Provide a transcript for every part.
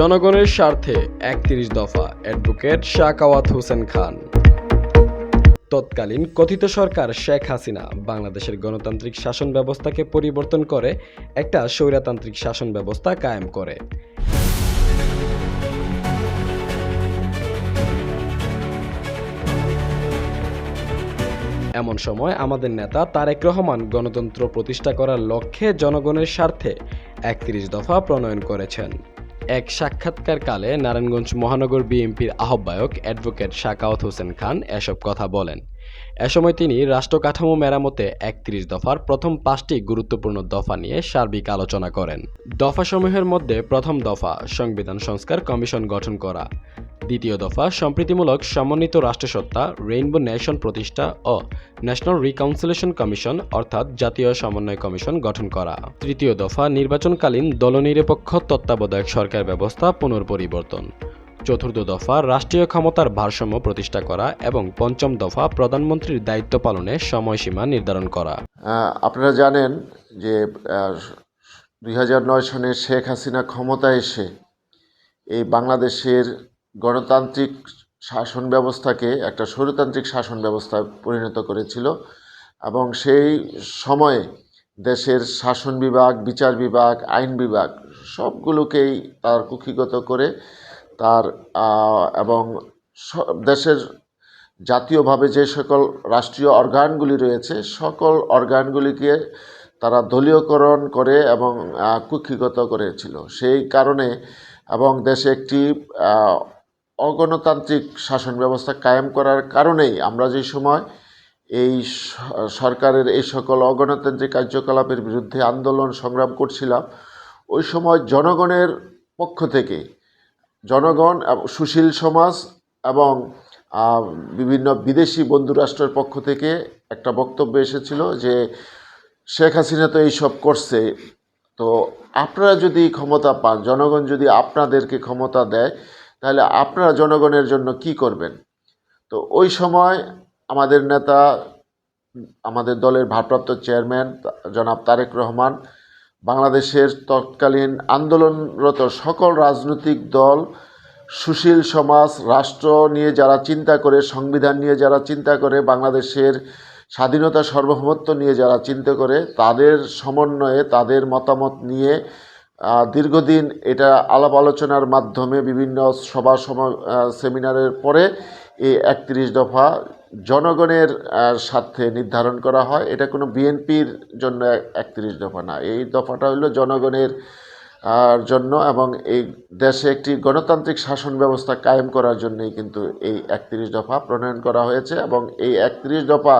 জনগণের স্বার্থে একত্রিশ দফা অ্যাডভোকেট শাকাওয়াত হোসেন খান। তৎকালীন কথিত সরকার শেখ হাসিনা বাংলাদেশের গণতান্ত্রিক শাসন ব্যবস্থাকে পরিবর্তন করে একটা স্বৈরতান্ত্রিক শাসন ব্যবস্থা কায়েম করে। এমন সময় আমাদের নেতা তারেক রহমান গণতন্ত্র প্রতিষ্ঠা করার লক্ষ্যে জনগণের স্বার্থে একত্রিশ দফা প্রণয়ন করেছেন। এক সাক্ষাৎকারকালে নারায়ণগঞ্জ মহানগর বিএনপির আহ্বায়ক অ্যাডভোকেট শাকাওত হোসেন খান এসব কথা বলেন। এ সময় তিনি রাষ্ট্রকাঠামো মেরামতে একত্রিশ দফার প্রথম পাঁচটি গুরুত্বপূর্ণ দফা নিয়ে সার্বিক আলোচনা করেন। দফাসমূহের মধ্যে প্রথম দফা সংবিধান সংস্কার কমিশন গঠন করা দ্বিতীয় দফা সম্প্রীতিমূলক সমন্বিত রাষ্ট্রসত্তা রেইনবো নেশন প্রতিষ্ঠা ও ন্যাশনাল রিকাউন্সিলেশন কমিশন অর্থাৎ জাতীয় সমন্বয় কমিশন গঠন করা। তৃতীয় দফা নির্বাচনকালীন দলনিরপেক্ষ তত্ত্বাবধায়ক সরকার ব্যবস্থা পুনর্পরিবর্তন। চতুর্থ দফা রাষ্ট্রীয় ক্ষমতার ভারসাম্য প্রতিষ্ঠা করা এবং পঞ্চম দফা প্রধানমন্ত্রীর দায়িত্ব পালনে সময়সীমা নির্ধারণ করা। আপনারা জানেন যে দুই হাজার নয় সনে শেখ হাসিনা ক্ষমতায় এসে এই বাংলাদেশের গণতান্ত্রিক শাসন ব্যবস্থাকে একটা স্বৈরতান্ত্রিক শাসন ব্যবস্থায় পরিণত করেছিল এবং সেই সময়ে দেশের শাসন বিভাগ, বিচার বিভাগ, আইন বিভাগ সবগুলোকেই তার কুক্ষিগত করে তার এবং দেশের জাতীয়ভাবে যে সকল রাষ্ট্রীয় অর্গানগুলি রয়েছে, সকল অর্গানগুলিকে তারা দলীয়করণ করে এবং কুক্ষিগত করেছিল। সেই কারণে এবং দেশে একটি অগণতান্ত্রিক শাসন ব্যবস্থা কায়েম করার কারণেই আমরা যে সময় এই সরকারের এই সকল অগণতান্ত্রিক কার্যকলাপের বিরুদ্ধে আন্দোলন সংগ্রাম করছিলাম, ওই সময় জনগণের পক্ষ থেকে জনগণ সুশীল সমাজ এবং বিভিন্ন বিদেশি বন্ধু রাষ্ট্রের পক্ষ থেকে একটা বক্তব্য এসেছিল যে শেখ হাসিনা তো এইসব করছে। তো আপনারা যদি ক্ষমতা পান, জনগণ যদি আপনাদেরকে ক্ষমতা দেয় তাহলে আপনারা জনগণের জন্য কি করবেন? তো ওই সময় আমাদের নেতা, আমাদের দলের ভারপ্রাপ্ত চেয়ারম্যান জনাব তারেক রহমান, বাংলাদেশের তৎকালীন আন্দোলনরত সকল রাজনৈতিক দল, সুশীল সমাজ, রাষ্ট্র নিয়ে যারা চিন্তা করে, সংবিধান নিয়ে যারা চিন্তা করে, বাংলাদেশের স্বাধীনতা সার্বভৌমত্ব নিয়ে যারা চিন্তা করে, তাদের সমন্বয়ে, তাদের মতামত নিয়ে দীর্ঘদিন এটা আলাপ আলোচনার মাধ্যমে বিভিন্ন সভা সমা সেমিনারের পরে এই একত্রিশ দফা জনগণের স্বার্থে নির্ধারণ করা হয়। এটা কোনো বিএনপির জন্য একত্রিশ দফা না। এই দফাটা হলো জনগণের জন্য এবং এই দেশে একটি গণতান্ত্রিক শাসন ব্যবস্থা কায়েম করার জন্যই কিন্তু এই একত্রিশ দফা প্রণয়ন করা হয়েছে এবং এই একত্রিশ দফা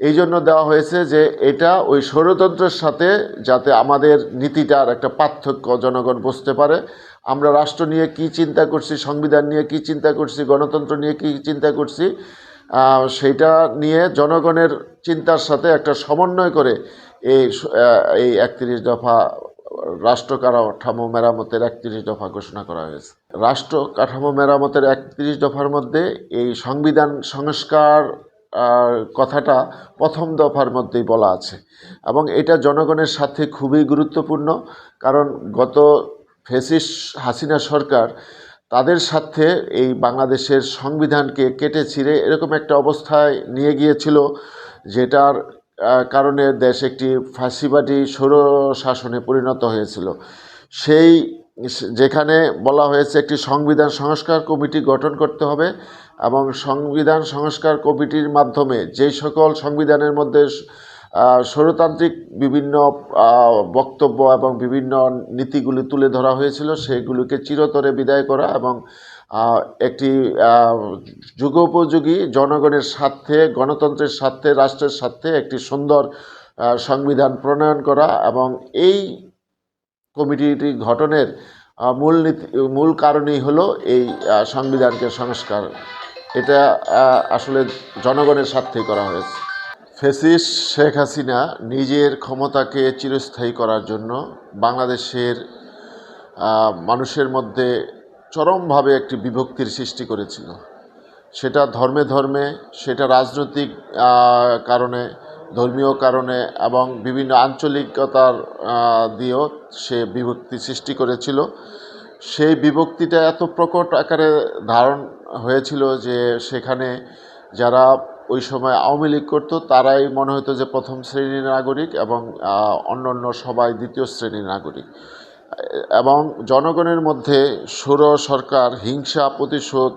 এই জন্য দেওয়া হয়েছে যে এটা ওই স্বৈরতন্ত্রের সাথে যাতে আমাদের নীতিটার একটা পার্থক্য জনগণ বুঝতে পারে। আমরা রাষ্ট্র নিয়ে কি চিন্তা করছি, সংবিধান নিয়ে কি চিন্তা করছি, গণতন্ত্র নিয়ে কি চিন্তা করছি সেইটা নিয়ে জনগণের চিন্তার সাথে একটা সমন্বয় করে এই এই একত্রিশ দফা রাষ্ট্র কাঠামো মেরামতের একত্রিশ দফা ঘোষণা করা হয়েছে। রাষ্ট্র কাঠামো মেরামতের একত্রিশ দফার মধ্যে এই সংবিধান সংস্কার কথাটা প্রথম দফার মধ্যেই বলা আছে। এবং এটা জনগণের সাথে খুবই গুরুত্বপূর্ণ, কারণ গত ফেসিস হাসিনা সরকার তাদের সাথে এই বাংলাদেশের সংবিধানকে কেটে ছিঁড়ে এরকম একটা অবস্থায় নিয়ে গিয়েছিল, যেটার কারণে দেশ একটি ফাঁসিবাদী সৌর শাসনে পরিণত হয়েছিল। সেই যেখানে বলা হয়েছে একটি সংবিধান সংস্কার কমিটি গঠন করতে হবে এবং সংবিধান সংস্কার কমিটির মাধ্যমে যেই সকল সংবিধানের মধ্যে স্বৈরতান্ত্রিক বিভিন্ন বক্তব্য এবং বিভিন্ন নীতিগুলি তুলে ধরা হয়েছিল সেগুলিকে চিরতরে বিদায় করা এবং একটি যুগোপযোগী জনগণের স্বার্থে, গণতন্ত্রের স্বার্থে, রাষ্ট্রের স্বার্থে একটি সুন্দর সংবিধান প্রণয়ন করা এবং এই কমিটিটি গঠনের মূল নীতি, মূল কারণই হলো এই সংবিধানকে সংস্কার। এটা আসলে জনগণের স্বার্থেই করা হয়েছে। ফেসিস শেখ হাসিনা নিজের ক্ষমতাকে চিরস্থায়ী করার জন্য বাংলাদেশের মানুষের মধ্যে চরমভাবে একটি বিভক্তির সৃষ্টি করেছিল। সেটা ধর্মে ধর্মে, সেটা রাজনৈতিক কারণে ধর্মীয় কারণে এবং বিভিন্ন আঞ্চলিকতার দিয়েও সে বিভক্তি সৃষ্টি করেছিল। সেই বিভক্তিটা এত প্রকট আকারে ধারণ হয়েছিল যে সেখানে যারা ওই সময় আওয়ামী লীগ করতো, তারাই মনে হতো যে প্রথম শ্রেণির নাগরিক এবং অন্য অন্য সবাই দ্বিতীয় শ্রেণির নাগরিক। এবং জনগণের মধ্যে সৌর সরকার, হিংসা প্রতিশোধ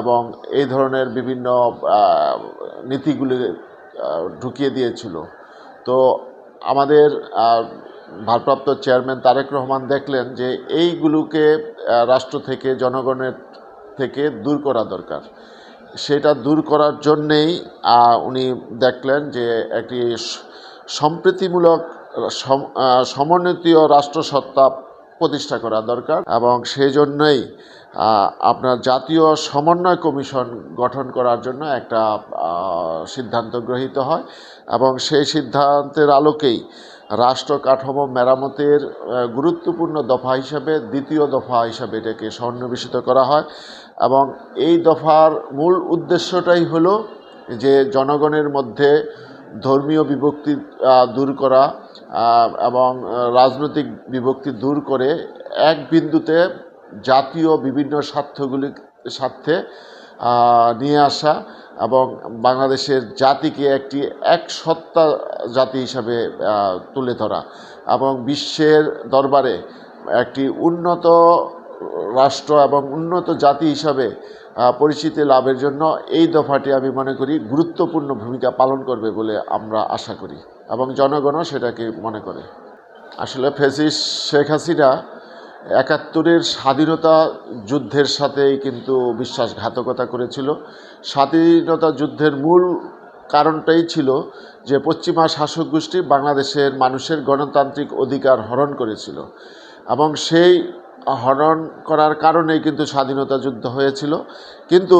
এবং এই ধরনের বিভিন্ন নীতিগুলি ঢুকিয়ে দিয়েছিল। তো আমাদের ভারপ্রাপ্ত চেয়ারম্যান তারেক রহমান দেখলেন যে এইগুলোকে রাষ্ট্র থেকে জনগণের থেকে দূর করা দরকার। সেটা দূর করার জন্যেই উনি দেখলেন যে একটি সম্প্রীতিমূলক সম- সমন্বিতীয় রাষ্ট্রসত্তা প্রতিষ্ঠা করা দরকার এবং সেই জন্যই আহ, আপনার জাতীয় সমন্বয় কমিশন গঠন করার জন্য একটা সিদ্ধান্ত গৃহীত হয় এবং সেই সিদ্ধান্তের আলোকেই রাষ্ট্র কাঠামো মেরামতের গুরুত্বপূর্ণ দফা হিসাবে দ্বিতীয় দফা হিসাবে এটাকে সন্নিবেশিত করা হয় এবং এই দফার মূল উদ্দেশ্যটাই হলো যে জনগণের মধ্যে ধর্মীয় বিভক্তি দূর করা এবং রাজনৈতিক বিভক্তি দূর করে এক বিন্দুতে জাতীয় বিভিন্ন স্বার্থগুলির স্বার্থে নিয়ে আসা এবং বাংলাদেশের জাতিকে একটি এক সত্তা জাতি হিসাবে তুলে ধরা এবং বিশ্বের দরবারে একটি উন্নত রাষ্ট্র এবং উন্নত জাতি হিসাবে পরিচিতি লাভের জন্য এই দফাটি আমি মনে করি গুরুত্বপূর্ণ ভূমিকা পালন করবে বলে আমরা আশা করি এবং জনগণও সেটাকে মনে করে। আসলে ফেসিস শেখ হাসিনা একাত্তরের স্বাধীনতা যুদ্ধের সাথেই কিন্তু বিশ্বাসঘাতকতা করেছিল। স্বাধীনতা যুদ্ধের মূল কারণটাই ছিল যে পশ্চিমা শাসক গোষ্ঠী বাংলাদেশের মানুষের গণতান্ত্রিক অধিকার হরণ করেছিল এবং সেই হরণ করার কারণেই কিন্তু স্বাধীনতা যুদ্ধ হয়েছিল। কিন্তু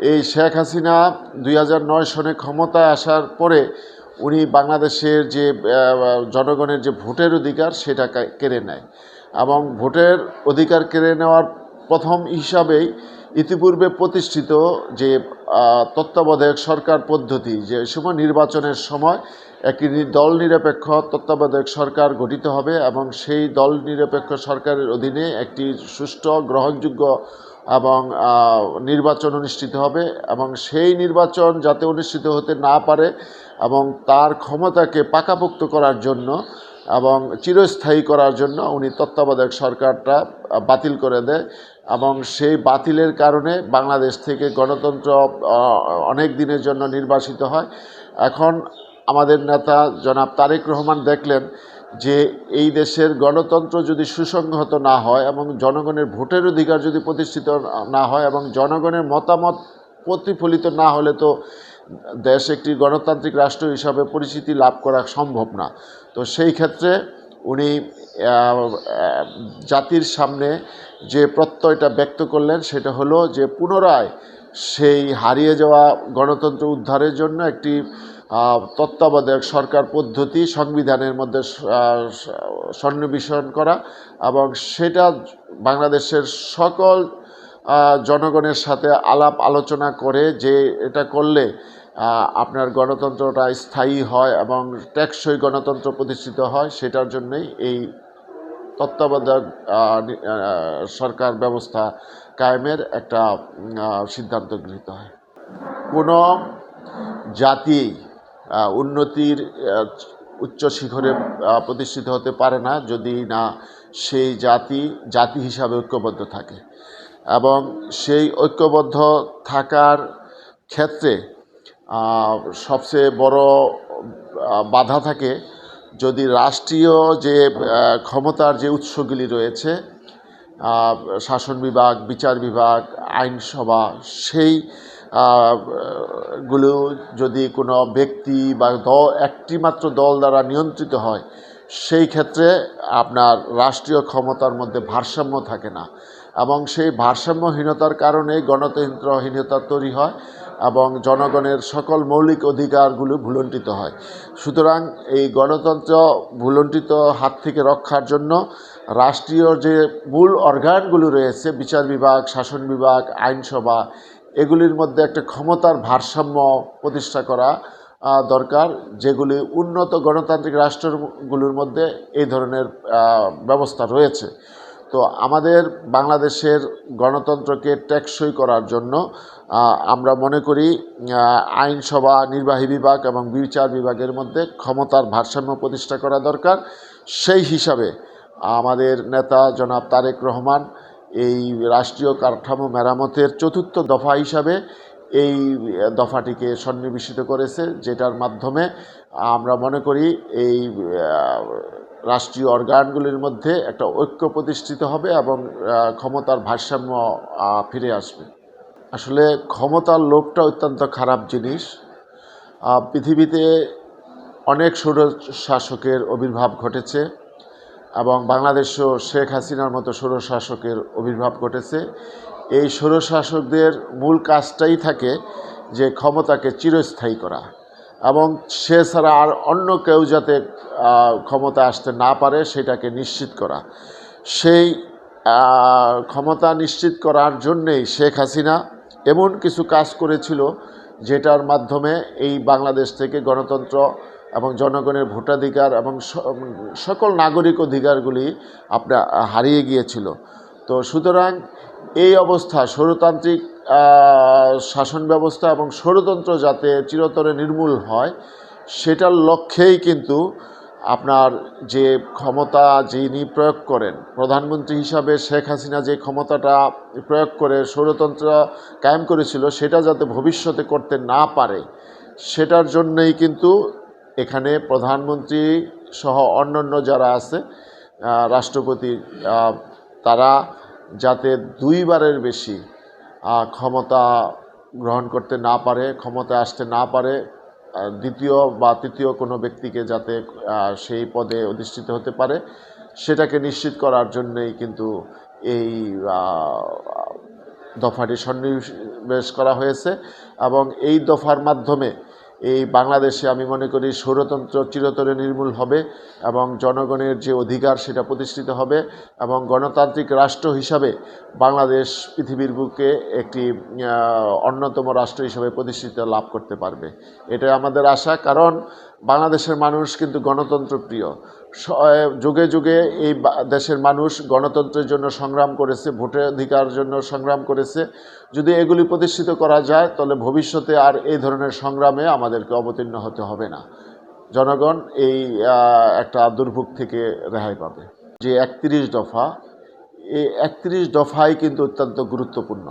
এই শেখ হাসিনা দুই হাজার নয় সনে ক্ষমতায় আসার পরে উনি বাংলাদেশের যে জনগণের যে ভোটের অধিকার সেটা কেড়ে নেয়। এবং ভোটের অধিকার কেড়ে নেওয়ার প্রথম হিসাবেই ইতিপূর্বে প্রতিষ্ঠিত যে তত্ত্বাবধায়ক সরকার পদ্ধতি, যে সময় নির্বাচনের সময় একটি দল নিরপেক্ষ তত্ত্বাবধায়ক সরকার গঠিত হবে এবং সেই দল নিরপেক্ষ সরকারের অধীনে একটি সুষ্ঠু, গ্রহণযোগ্য এবং নির্বাচন অনুষ্ঠিত হবে এবং সেই নির্বাচন যাতে অনুষ্ঠিত হতে না পারে এবং তার ক্ষমতাকে পাকাপোক্ত করার জন্য এবং চিরস্থায়ী করার জন্য উনি তত্ত্বাবধায়ক সরকারটা বাতিল করে দেয় এবং সেই বাতিলের কারণে বাংলাদেশ থেকে গণতন্ত্র অনেক দিনের জন্য নির্বাসিত হয়। এখন আমাদের নেতা জনাব তারেক রহমান দেখলেন যে এই দেশের গণতন্ত্র যদি সুসংহত না হয় এবং জনগণের ভোটের অধিকার যদি প্রতিষ্ঠিত না হয় এবং জনগণের মতামত প্রতিফলিত না হলে তো দেশ একটি গণতান্ত্রিক রাষ্ট্র হিসাবে পরিচিতি লাভ করা সম্ভব না। তো সেই ক্ষেত্রে উনি জাতির সামনে যে প্রত্যয়টা ব্যক্ত করলেন সেটা হলো যে পুনরায় সেই হারিয়ে যাওয়া গণতন্ত্র উদ্ধারের জন্য একটি তত্ত্বাবধায়ক সরকার পদ্ধতি সংবিধানের মধ্যে সন্নিবেশন করা এবং সেটা বাংলাদেশের সকল জনগণের সাথে আলাপ আলোচনা করে যে এটা করলে আপনার গণতন্ত্রটা স্থায়ী হয় এবং টেকসই গণতন্ত্র প্রতিষ্ঠিত হয়, সেটার জন্যই এই তত্ত্বাবধায়ক সরকার ব্যবস্থা কায়েমের একটা সিদ্ধান্ত গৃহীত হয়। কোনো জাতি উন্নতির উচ্চ শিখরে প্রতিষ্ঠিত হতে পারে না যদি না সেই জাতি জাতি হিসাবে ঐক্যবদ্ধ থাকে। এবং সেই ঐক্যবদ্ধ থাকার ক্ষেত্রে সবচেয়ে বড় বাধা থাকে যদি রাষ্ট্রীয় যে ক্ষমতার যে উৎসগুলি রয়েছে শাসন বিভাগ, বিচার বিভাগ, আইনসভা, সেই গুলো যদি কোনো ব্যক্তি বা দল, একটি মাত্র দল দ্বারা নিয়ন্ত্রিত হয়, সেই ক্ষেত্রে আপনার রাষ্ট্রীয় ক্ষমতার মধ্যে ভারসাম্য থাকে না। এবং সেই ভারসাম্যহীনতার কারণে গণতন্ত্রহীনতা তৈরি হয়। এবং জনগণের সকল মৌলিক অধিকারগুলো ভুলণ্ঠিত হয়। সুতরাং এই গণতন্ত্র ভুলণ্ঠিত হাত থেকে রক্ষার জন্য রাষ্ট্রীয় যে মূল অর্গানগুলো রয়েছে, বিচার বিভাগ, শাসন বিভাগ, আইনসভা, এগুলির মধ্যে একটা ক্ষমতার ভারসাম্য প্রতিষ্ঠা করা দরকার। যেগুলি উন্নত গণতান্ত্রিক রাষ্ট্রগুলোর মধ্যে এই ধরনের ব্যবস্থা রয়েছে। তো আমাদের বাংলাদেশের গণতন্ত্রকে টেকসই করার জন্য আমরা মনে করি আইনসভা, নির্বাহী বিভাগ এবং বিচার বিভাগের মধ্যে ক্ষমতার ভারসাম্য প্রতিষ্ঠা করা দরকার। সেই হিসাবে আমাদের নেতা জনাব তারেক রহমান এই রাষ্ট্রীয় কাঠামো মেরামতের চতুর্থ দফা হিসাবে এই দফাটিকে সন্নিবেশিত করেছে, যেটার মাধ্যমে আমরা মনে করি এই রাষ্ট্রীয় অর্গানগুলির মধ্যে একটা ঐক্য প্রতিষ্ঠিত হবে এবং ক্ষমতার ভারসাম্য ফিরে আসবে। আসলে ক্ষমতার লোভটা অত্যন্ত খারাপ জিনিস। পৃথিবীতে অনেক স্বৈর শাসকের আবির্ভাব ঘটেছে এবং বাংলাদেশেও শেখ হাসিনার মতো স্বৈর শাসকের আবির্ভাব ঘটেছে। এই স্বৈর শাসকদের মূল কাজটাই থাকে যে ক্ষমতাকে চিরস্থায়ী করা। এবং সে ছাড়া আর অন্য কেউ যাতে ক্ষমতা আসতে না পারে, সেটাকে নিশ্চিত করা। সেই ক্ষমতা নিশ্চিত করার জন্যেই শেখ হাসিনা এমন কিছু কাজ করেছিল, যেটার মাধ্যমে এই বাংলাদেশ থেকে গণতন্ত্র এবং জনগণের ভোটাধিকার এবং সকল নাগরিক অধিকারগুলি আপনার, হারিয়ে গিয়েছিল। তো সুতরাং এই অবস্থা স্বরতান্ত্রিক শাসন ব্যবস্থা এবং স্বরতন্ত্র যাতে চিরতরে নির্মূল হয়, সেটার লক্ষ্যেই কিন্তু আপনার যে ক্ষমতা যিনি প্রয়োগ করেন, প্রধানমন্ত্রী হিসাবে শেখ হাসিনা যে ক্ষমতাটা প্রয়োগ করে স্বরতন্ত্র কায়েম করেছিল, সেটা যাতে ভবিষ্যতে করতে না পারে, সেটার জন্যই কিন্তু এখানে প্রধানমন্ত্রী সহ অন্যান্য যারা আছে রাষ্ট্রপতি তারা যাতে দুইবারের বেশি ক্ষমতা গ্রহণ করতে না পারে ক্ষমতা আসতে না পারে দ্বিতীয় বা তৃতীয় কোনো ব্যক্তিকে যাতে সেই পদে অধিষ্ঠিত হতে পারে, সেটাকে নিশ্চিত করার জন্যই কিন্তু এই দফাটি সন্নিবেশ করা হয়েছে এবং এই দফার মাধ্যমে এই বাংলাদেশে আমি মনে করি স্বৈরতন্ত্র চিরতরে নির্মূল হবে এবং জনগণের যে অধিকার সেটা প্রতিষ্ঠিত হবে এবং গণতান্ত্রিক রাষ্ট্র হিসাবে বাংলাদেশ পৃথিবীর বুকে একটি অন্যতম রাষ্ট্র হিসাবে প্রতিষ্ঠিত লাভ করতে পারবে। এটা আমাদের আশা, কারণ বাংলাদেশের মানুষ কিন্তু গণতন্ত্র প্রিয়। যুগে যুগে এই দেশের মানুষ গণতন্ত্রের জন্য সংগ্রাম করেছে, ভোটের অধিকার জন্য সংগ্রাম করেছে। যদি এগুলি প্রতিষ্ঠিত করা যায়, তাহলে ভবিষ্যতে আর এই ধরনের সংগ্রামে আমাদেরকে অবতীর্ণ হতে হবে না। জনগণ এই একটা দুর্ভোগ থেকে রেহাই পাবে। যে একত্রিশ দফা এই একত্রিশ দফাই কিন্তু অত্যন্ত গুরুত্বপূর্ণ।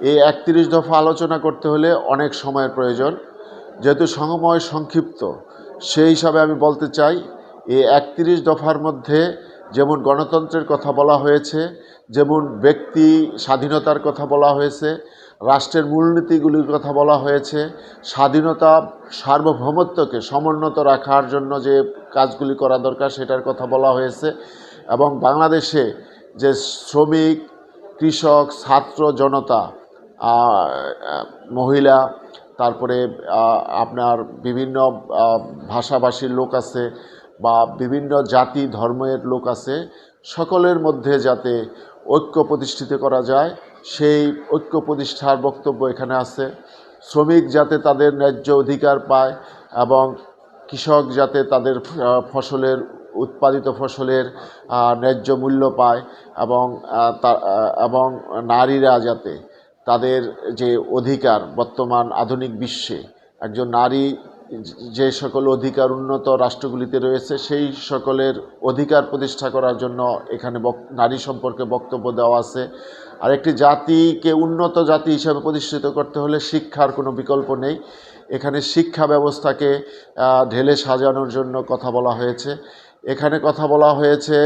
এই একত্রিশ দফা আলোচনা করতে হলে অনেক সময়ের প্রয়োজন। যেহেতু সময় সংক্ষিপ্ত, সেই হিসাবে আমি বলতে চাই এই একত্রিশ দফার মধ্যে যেমন গণতন্ত্রের কথা বলা হয়েছে, যেমন ব্যক্তি স্বাধীনতার কথা বলা হয়েছে, রাষ্ট্রের মূলনীতিগুলির কথা বলা হয়েছে, স্বাধীনতা সার্বভৌমত্বকে সমুন্নত রাখার জন্য যে কাজগুলি করা দরকার সেটার কথা বলা হয়েছে এবং বাংলাদেশে যে শ্রমিক, কৃষক, ছাত্র, জনতা মহিলা, তারপরে আপনার বিভিন্ন ভাষাভাষীর লোক আছে বা বিভিন্ন জাতি, ধর্মের লোক আছে, সকলের মধ্যে যাতে ঐক্য প্রতিষ্ঠিত করা যায়, সেই ঐক্য প্রতিষ্ঠার বক্তব্য এখানে আছে। শ্রমিক যাতে তাদের ন্যায্য অধিকার পায় এবং কৃষক যাতে তাদের ফসলের, উৎপাদিত ফসলের ন্যায্য মূল্য পায় এবং এবং নারীরা যাতে তাদের যে অধিকার বর্তমান আধুনিক বিশ্বে, একজন নারী যে সকল অধিকার উন্নত রাষ্ট্রগুলিতে রয়েছে, সেই সকলের অধিকার প্রতিষ্ঠা করার জন্য এখানে নারী সম্পর্কে বক্তব্য দেওয়া আছে। আর একটি জাতিকে উন্নত জাতি হিসাবে প্রতিষ্ঠিত করতে হলে শিক্ষার কোনো বিকল্প নেই। এখানে শিক্ষা ব্যবস্থাকে ঢেলে সাজানোর জন্য কথা বলা হয়েছে। এখানে কথা বলা হয়েছে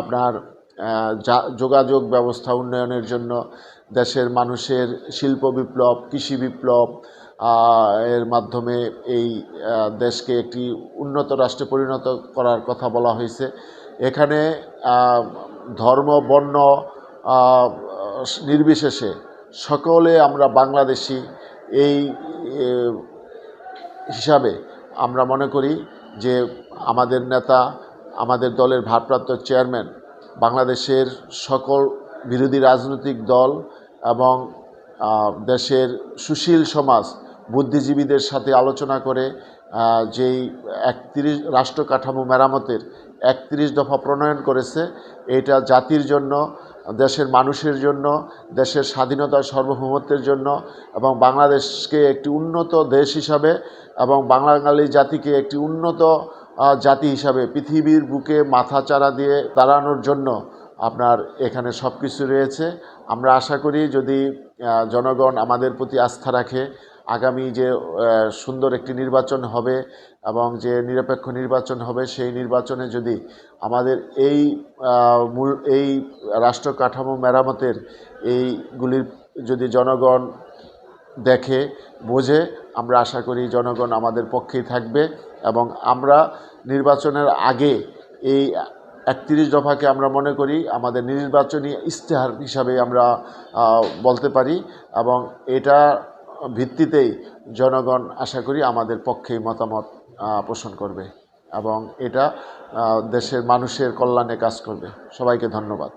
আপনার যোগাযোগ ব্যবস্থা উন্নয়নের জন্য, দেশের মানুষের শিল্প বিপ্লব, কৃষি বিপ্লব এর মাধ্যমে এই দেশকে একটি উন্নত রাষ্ট্রে পরিণত করার কথা বলা হয়েছে। এখানে ধর্ম, বর্ণ নির্বিশেষে সকলে আমরা বাংলাদেশি, এই হিসাবে আমরা মনে করি যে আমাদের নেতা, আমাদের দলের ভারপ্রাপ্ত চেয়ারম্যান, বাংলাদেশের সকল বিরোধী রাজনৈতিক দল এবং দেশের সুশীল সমাজ বুদ্ধিজীবীদের সাথে আলোচনা করে যেই একত্রিশ রাষ্ট্র কাঠামো মেরামতের একত্রিশ দফা প্রণয়ন করেছে, এটা জাতির জন্য, দেশের মানুষের জন্য, দেশের স্বাধীনতা সার্বভৌমত্বের জন্য এবং বাংলাদেশকে একটি উন্নত দেশ হিসাবে এবং বাঙালি জাতিকে একটি উন্নত জাতি হিসাবে পৃথিবীর বুকে মাথা চারা দিয়ে দাঁড়ানোর জন্য আপনার এখানে সব কিছু রয়েছে। আমরা আশা করি যদি জনগণ আমাদের প্রতি আস্থা রাখে আগামী যে সুন্দর একটি নির্বাচন হবে এবং যে নিরপেক্ষ নির্বাচন হবে, সেই নির্বাচনে যদি আমাদের এই মূল, এই রাষ্ট্র কাঠামো মেরামতের এইগুলির যদি জনগণ দেখে, বোঝে, আমরা আশা করি জনগণ আমাদের পক্ষেই থাকবে এবং আমরা নির্বাচনের আগে এই একত্রিশ দফাকে আমরা মনে করি আমাদের নির্বাচনী ইশতেহার হিসাবে আমরা বলতে পারি এবং এটা ভিত্তিতেই জনগণ আশা করি আমাদের পক্ষেই মতামত পোষণ করবে এবং এটা দেশের মানুষের কল্যাণে কাজ করবে। সবাইকে ধন্যবাদ।